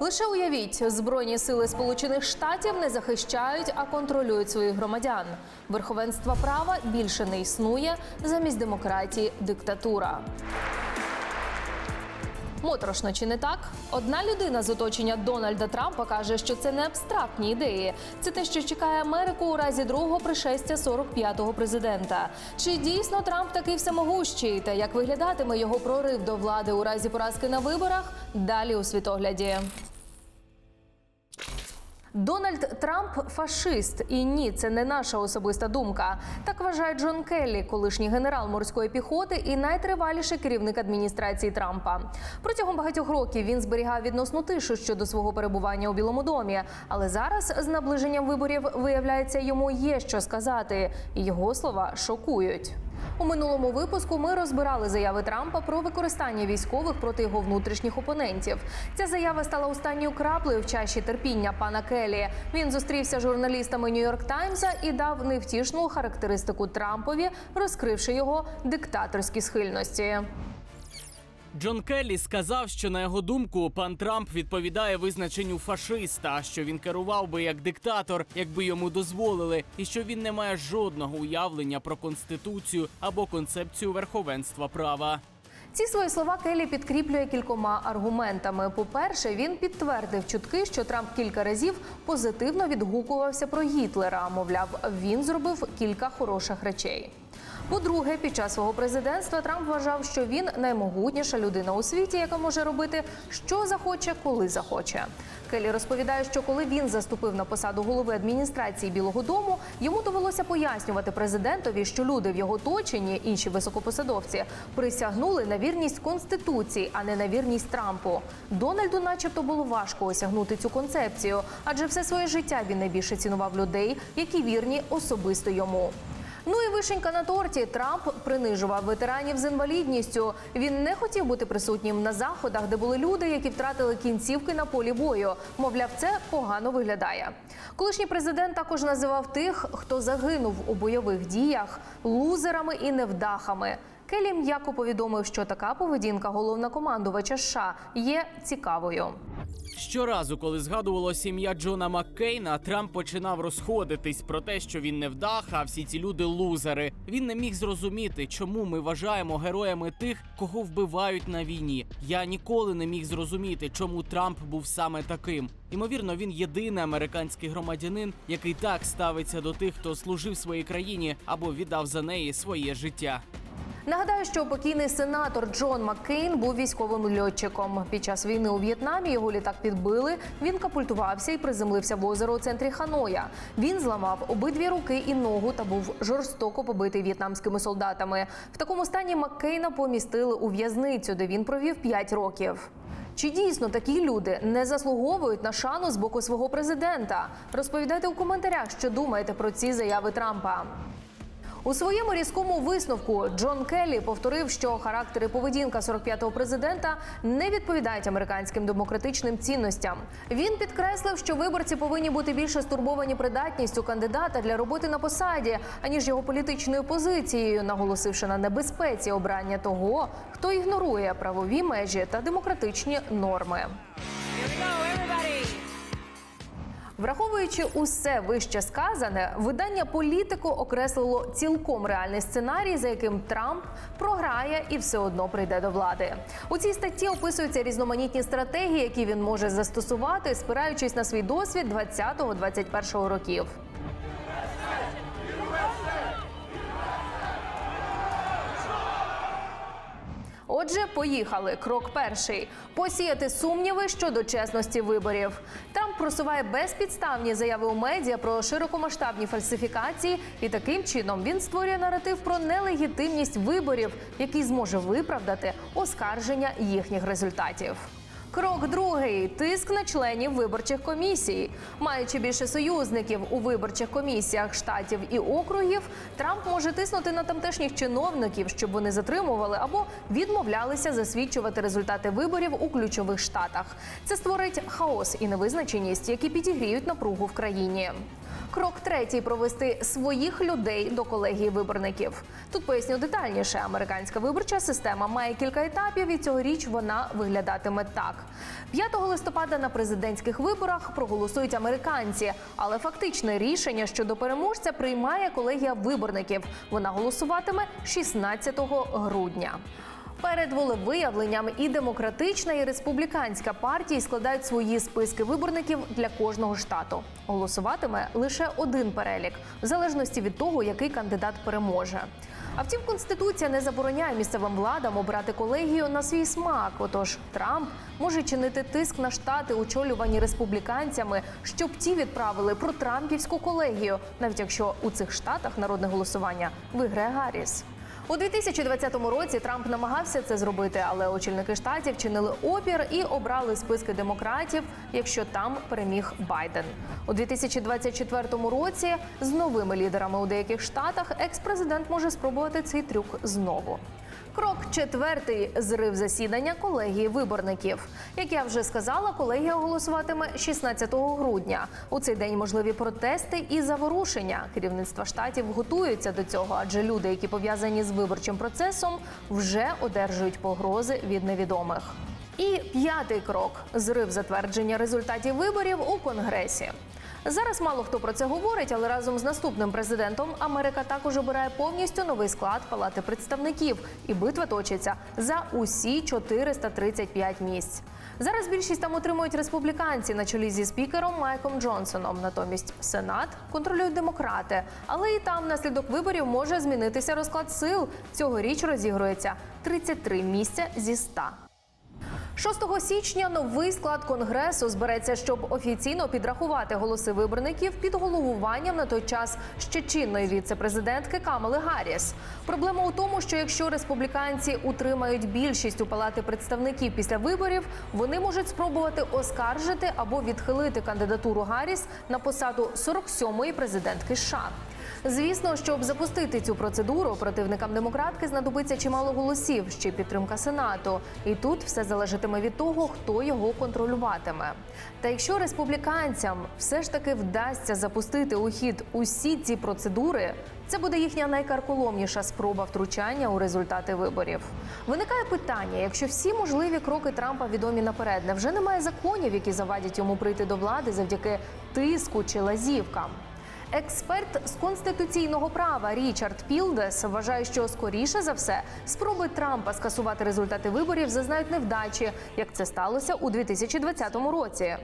Лише уявіть, збройні сили Сполучених Штатів не захищають, а контролюють своїх громадян. Верховенства права більше не існує замість демократії диктатура. Моторошно чи не так? Одна людина з оточення Дональда Трампа каже, що це не абстрактні ідеї. Це те, що чекає Америку у разі другого пришестя 45-го президента. Чи дійсно Трамп такий всемогущий? Та як виглядатиме його прорив до влади у разі поразки на виборах? Далі у світогляді. Дональд Трамп фашист, і ні, це не наша особиста думка. Так вважає Джон Келлі, колишній генерал морської піхоти і найтриваліший керівник адміністрації Трампа. Протягом багатьох років він зберігав відносну тишу щодо свого перебування у Білому домі. Але зараз, з наближенням виборів, виявляється, йому є що сказати, і його слова шокують. У минулому випуску ми розбирали заяви Трампа про використання військових проти його внутрішніх опонентів. Ця заява стала останньою краплею в чаші терпіння пана Келлі. Він зустрівся з журналістами Нью-Йорк Таймса і дав невтішну характеристику Трампові, розкривши його диктаторські схильності. Джон Келлі сказав, що на його думку пан Трамп відповідає визначенню фашиста, що він керував би як диктатор, якби йому дозволили, і що він не має жодного уявлення про конституцію або концепцію верховенства права. Ці свої слова Келлі підкріплює кількома аргументами. По-перше, він підтвердив чутки, що Трамп кілька разів позитивно відгукувався про Гітлера. Мовляв, він зробив кілька хороших речей. По-друге, під час свого президентства Трамп вважав, що він наймогутніша людина у світі, яка може робити що захоче, коли захоче. Келлі розповідає, що коли він заступив на посаду голови адміністрації Білого Дому, йому довелося пояснювати президентові, що люди в його оточенні, інші високопосадовці, присягнули на вірність конституції, а не на вірність Трампу. Дональду, начебто, було важко осягнути цю концепцію, адже все своє життя він найбільше цінував людей, які вірні особисто йому. Ну і вишенька на торті Трамп принижував ветеранів з інвалідністю. Він не хотів бути присутнім на заходах, де були люди, які втратили кінцівки на полі бою. Мовляв, це погано виглядає. Колишній президент також називав тих, хто загинув у бойових діях, лузерами і невдахами. Келі м'яко повідомив, що така поведінка головнокомандувача США є цікавою. Щоразу, коли згадувало сім'я Джона Маккейна, Трамп починав розходитись про те, що він не вдаха, а всі ці люди лузери. Він не міг зрозуміти, чому ми вважаємо героями тих, кого вбивають на війні. Я ніколи не міг зрозуміти, чому Трамп був саме таким. Ймовірно, він єдиний американський громадянин, який так ставиться до тих, хто служив своїй країні або віддав за неї своє життя. Нагадаю, що покійний сенатор Джон Маккейн був військовим льотчиком. Під час війни у В'єтнамі його літак підбили. Він капультувався і приземлився в озеро у центрі Ханоя. Він зламав обидві руки і ногу та був жорстоко побитий в'єтнамськими солдатами. В такому стані Маккейна помістили у в'язницю, де він провів 5 років. Чи дійсно такі люди не заслуговують на шану з боку свого президента? Розповідайте у коментарях, що думаєте про ці заяви Трампа. У своєму різкому висновку Джон Келлі повторив, що характер і поведінка 45-го президента не відповідають американським демократичним цінностям. Він підкреслив, що виборці повинні бути більше стурбовані придатністю кандидата для роботи на посаді, аніж його політичною позицією, наголосивши на небезпеці обрання того, хто ігнорує правові межі та демократичні норми. Враховуючи усе вище сказане, видання політико окреслило цілком реальний сценарій, за яким Трамп програє і все одно прийде до влади. У цій статті описуються різноманітні стратегії, які він може застосувати, спираючись на свій досвід 20-21 років. Отже, поїхали. Крок перший посіяти сумніви щодо чесності виборів. Трамп просуває безпідставні заяви у медіа про широкомасштабні фальсифікації, і таким чином він створює наратив про нелегітимність виборів, який зможе виправдати оскарження їхніх результатів. Крок другий тиск на членів виборчих комісій. Маючи більше союзників у виборчих комісіях штатів і округів, Трамп може тиснути на тамтешніх чиновників, щоб вони затримували або відмовлялися засвідчувати результати виборів у ключових штатах. Це створить хаос і невизначеність, які підігріють напругу в країні. Крок третій провести своїх людей до колегії виборників. Тут поясню детальніше. Американська виборча система має кілька етапів, і цьогоріч вона виглядатиме так: 5 листопада на президентських виборах проголосують американці, але фактичне рішення щодо переможця приймає колегія виборників. Вона голосуватиме 16 грудня. Перед волевиявленням і демократична, і республіканська партії складають свої списки виборників для кожного штату. Голосуватиме лише один перелік, в залежності від того, який кандидат переможе. А втім, конституція не забороняє місцевим владам обрати колегію на свій смак. Отож, Трамп може чинити тиск на штати, очолювані республіканцями, щоб ті відправили про Трампівську колегію, навіть якщо у цих штатах народне голосування виграє Гарріс. У 2020 році Трамп намагався це зробити, але очільники штатів чинили опір і обрали списки демократів, якщо там переміг Байден. У 2024 році з новими лідерами у деяких штатах екс-президент може спробувати цей трюк знову. Крок четвертий зрив засідання колегії виборників. Як я вже сказала, колегія голосуватиме 16 грудня. У цей день можливі протести і заворушення. Керівництва штатів готуються до цього, адже люди, які пов'язані з виборчим процесом, вже одержують погрози від невідомих. І п'ятий крок зрив затвердження результатів виборів у конгресі. Зараз мало хто про це говорить, але разом з наступним президентом Америка також обирає повністю новий склад Палати представників, і битва точиться за усі 435 місць. Зараз більшість там отримують республіканці на чолі зі спікером Майком Джонсоном. Натомість Сенат контролюють демократи, але і там внаслідок виборів може змінитися розклад сил. Цьогоріч розігрується 33 місця зі 100. 6 січня новий склад конгресу збереться, щоб офіційно підрахувати голоси виборників під головуванням на той час ще чинної віце-президентки Камали Гарріс. Проблема у тому, що якщо республіканці утримають більшість у палати представників після виборів, вони можуть спробувати оскаржити або відхилити кандидатуру Гарріс на посаду 47-ї президентки США. Звісно, щоб запустити цю процедуру, противникам демократки знадобиться чимало голосів, ще підтримка сенату. І тут все залежатиме від того, хто його контролюватиме. Та якщо республіканцям все ж таки вдасться запустити у хід усі ці процедури, це буде їхня найкарколомніша спроба втручання у результати виборів. Виникає питання: якщо всі можливі кроки Трампа відомі наперед, невже немає законів, які завадять йому прийти до влади завдяки тиску чи лазівкам? Експерт з конституційного права Річард Пілдес вважає, що скоріше за все спроби Трампа скасувати результати виборів зазнають невдачі, як це сталося у 2020 році.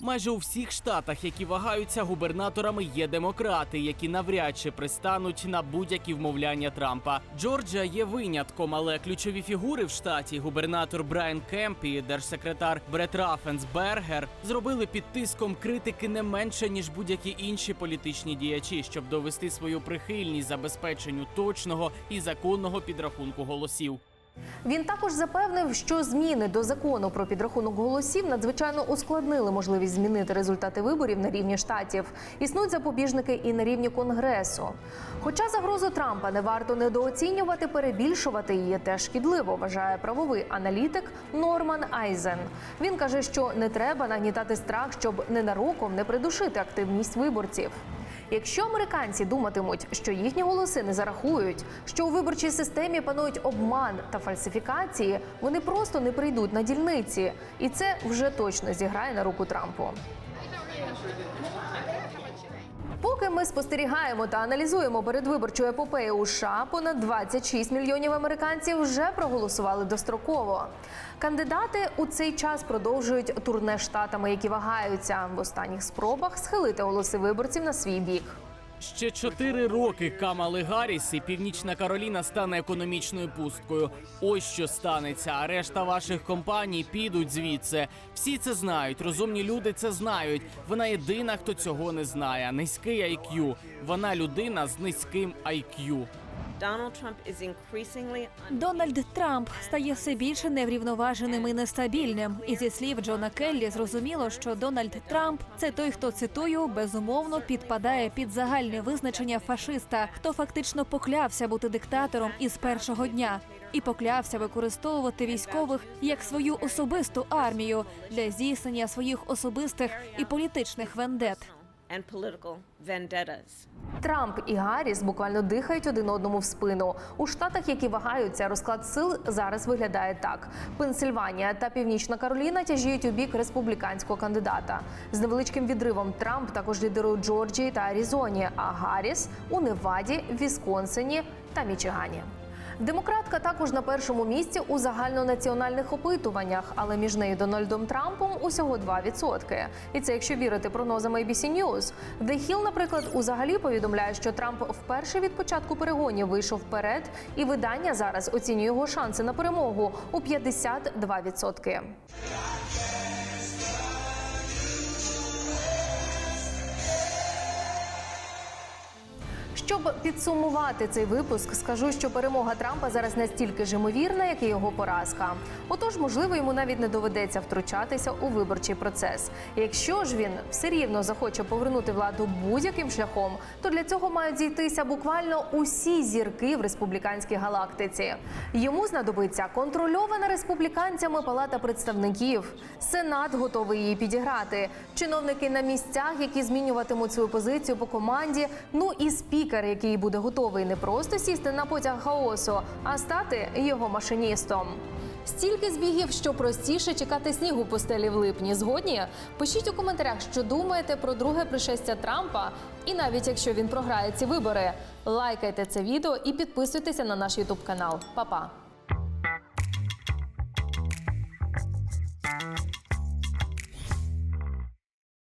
Майже у всіх штатах, які вагаються губернаторами, є демократи, які навряд чи пристануть на будь-які вмовляння Трампа. Джорджія є винятком, але ключові фігури в штаті губернатор Брайан Кемп і держсекретар Брет Рафенсбергер зробили під тиском критики не менше ніж будь-які інші політичні діячі, щоб довести свою прихильність забезпеченню точного і законного підрахунку голосів. Він також запевнив, що зміни до закону про підрахунок голосів надзвичайно ускладнили можливість змінити результати виборів на рівні штатів. Існують запобіжники і на рівні конгресу. Хоча загрозу Трампа не варто недооцінювати, перебільшувати її теж шкідливо, вважає правовий аналітик Норман Айзен. Він каже, що не треба нагнітати страх, щоб ненароком не придушити активність виборців. Якщо американці думатимуть, що їхні голоси не зарахують, що у виборчій системі панують обман та фальсифікації, вони просто не прийдуть на дільниці, і це вже точно зіграє на руку Трампу. Поки ми спостерігаємо та аналізуємо передвиборчу епопею у США, понад 26 мільйонів американців вже проголосували достроково. Кандидати у цей час продовжують турне штатами, які вагаються в останніх спробах схилити голоси виборців на свій бік. Ще чотири роки Камали Гарріс і Північна Кароліна стане економічною пусткою. Ось що станеться. А решта ваших компаній підуть звідси. Всі це знають. Розумні люди це знають. Вона єдина, хто цього не знає. Низький IQ. Вона людина з низьким IQ. Дональд Трамп стає все більше неврівноваженим і нестабільним. І зі слів Джона Келлі зрозуміло, що Дональд Трамп це той, хто цитую, безумовно підпадає під загальне визначення фашиста, хто фактично поклявся бути диктатором із першого дня і поклявся використовувати військових як свою особисту армію для здійснення своїх особистих і політичних вендет. And political vendettas. Трамп і Гарріс буквально дихають один одному в спину. У штатах, які вагаються, розклад сил зараз виглядає так: Пенсильванія та Північна Кароліна тяжіють у бік республіканського кандидата. З невеличким відривом Трамп також лідирує Джорджії та Аризоні, а Гарріс у Неваді, Вісконсині та Мічигані. Демократка також на першому місці у загальнонаціональних опитуваннях, але між нею Дональдом Трампом усього 2%. І це якщо вірити прогнозам ABC News. The Hill, наприклад, узагалі повідомляє, що Трамп вперше від початку перегонів вийшов вперед, і видання зараз оцінює його шанси на перемогу у 52%. Щоб підсумувати цей випуск, скажу, що перемога Трампа зараз настільки ж ймовірна, як і його поразка. Отож, можливо, йому навіть не доведеться втручатися у виборчий процес. Якщо ж він все рівно захоче повернути владу будь-яким шляхом, то для цього мають зійтися буквально усі зірки в республіканській галактиці. Йому знадобиться контрольована республіканцями палата представників. Сенат готовий її підіграти. Чиновники на місцях, які змінюватимуть свою позицію по команді. Ну і спікер, який буде готовий не просто сісти на потяг хаосу, а стати його машиністом. Стільки збігів, що простіше чекати снігу постелі в липні. Згодні? Пишіть у коментарях, що думаєте про друге пришестя Трампа, і навіть якщо він програє ці вибори, лайкайте це відео і підписуйтеся на наш Ютуб канал. Па-па!